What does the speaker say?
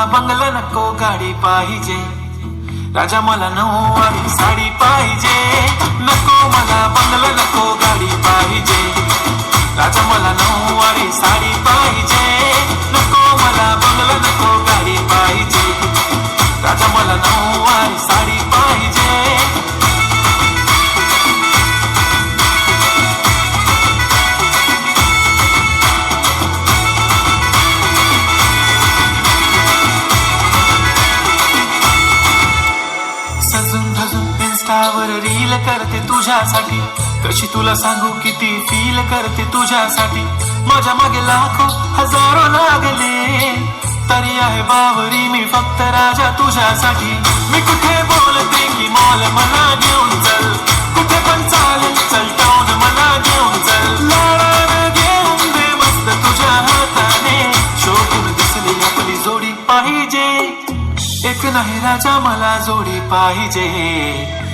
मला बंगला नको गाडी पाहिजे. राजा मला नऊवारी साडी इंस्टावर रील करते तुझ्यासाठी. कशी तुला सांगू किती फील करते तुझ्यासाठी. माझ्या मागे लाखो हजारो लागले. तरी आहे बावरी मी फक्त राजा तुझ्यासाठी. मी कुठे बोलते की मॉल मला घेऊन चल. कुठे पण चालेल चल टाऊन मला घेऊन चल. लाडानं घेऊन दे मस्त तुझ्या हाताने. शोधून दिसली आपली जोडी पाहिजे. एक नाही राजा मला जोडी पाहिजे.